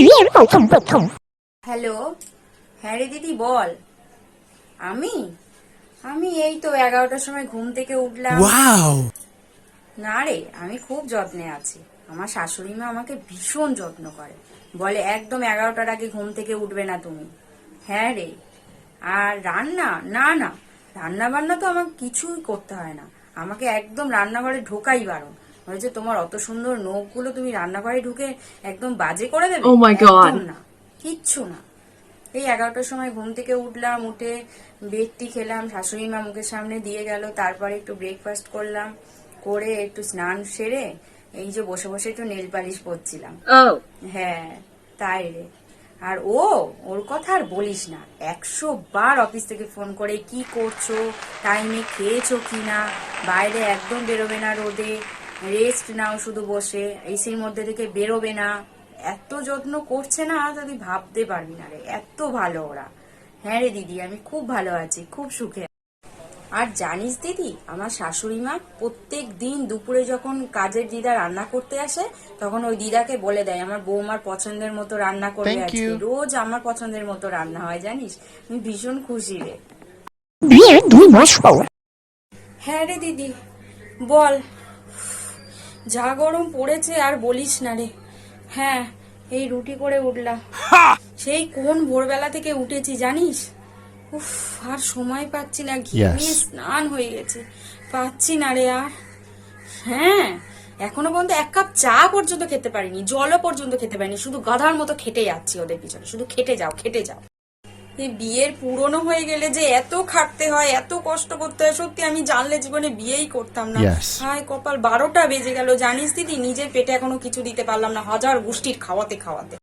বিয়ের প্রথম প্রথম হ্যালো হ্যাঁ রে দিদি বল। আমি? আমি এই তো এগারোটার সময় ঘুম থেকে উঠলাম। না রে আমি খুব যত্নে আছি। আমার শাশুড়ি মা আমাকে ভীষণ যত্ন করে। বলে একদম এগারোটার আগে ঘুম থেকে উঠবে না তুমি। হ্যাঁ রে। আর রান্না? না না। রান্না বান্না তো আমাকে কিছুই করতে হয় না। আমাকে একদম রান্নাঘরে ঢোকাই বারণ। বলেছে তোমার অত সুন্দর নখগুলো তুমি রান্নাঘরে ঢুকে একদম বাজে করে দেবে? My God. একদম না। কিচ্ছু না। এই এগারোটার সময় ঘুম থেকে উঠলাম উঠে বেডটি খেলাম শাশুড়ি মা মুখের সামনে দিয়ে গেল তারপরে একটু ব্রেকফাস্ট করলাম করে একটু স্নান সেরে এই যে বসে বসে একটু নেল পালিশ করছিলাম Oh. হ্যাঁ তাই রে। আর ও ওর কথা আর বলিস না। একশো বার অফিস থেকে ফোন করে কি করছ? টাইমে খেয়েছো কি না? বাইরে একদম বেরোবে না রোদে। রেস্ট নাও শুধু বসে এসির মধ্যে থেকে বেরোবে না। এত যত্ন করছে না যদি ভাবতে পারবি না রে এত ভালো ওরা। হ্যাঁ রে দিদি আমি খুব ভালো আছি খুব সুখে আর জানিস দিদি আমার শাশুড়ি মা প্রত্যেক দিন দুপুরে যখন কাজের দিদা রান্না করতে আসে তখন ওই দিদাকে বলে দেয় আমার বৌমার পছন্দের মতো রান্না করবে Thank আজকে। রোজ আমার পছন্দের মতো রান্না হয় জানিস? আমি ভীষণ খুশি রে। হ্যাঁ রে দিদি বল। যা গরম পড়েছে আর বলিস না রে। হ্যাঁ এই রুটি করে উঠলাম। সেই কোন ভোরবেলা থেকে উঠেছি জানিস? উফ আর সময় পাচ্ছি না ঘিয়ে স্নান হয়ে গেছে। পাচ্ছি না রে আর। হ্যাঁ এখনও পর্যন্ত এক কাপ চা পর্যন্ত খেতে পারিনি জলও পর্যন্ত খেতে পারিনি শুধু গাধার মতো খেটে যাচ্ছি ওদের পিছনে। শুধু খেটে যাও খেটে যাও। এই বিয়ের পুরনো হয়ে গেলে যে এত খাটতে হয় এত কষ্ট করতে হয় সত্যি আমি জানলে জীবনে বিয়েই করতাম না। হায় কপাল বারোটা বেজে গেল জানিস দিদি? নিজের পেটে এখনও কিছু দিতে পারলাম না হাজার গোষ্ঠীর খাওয়াতে খাওয়াতে।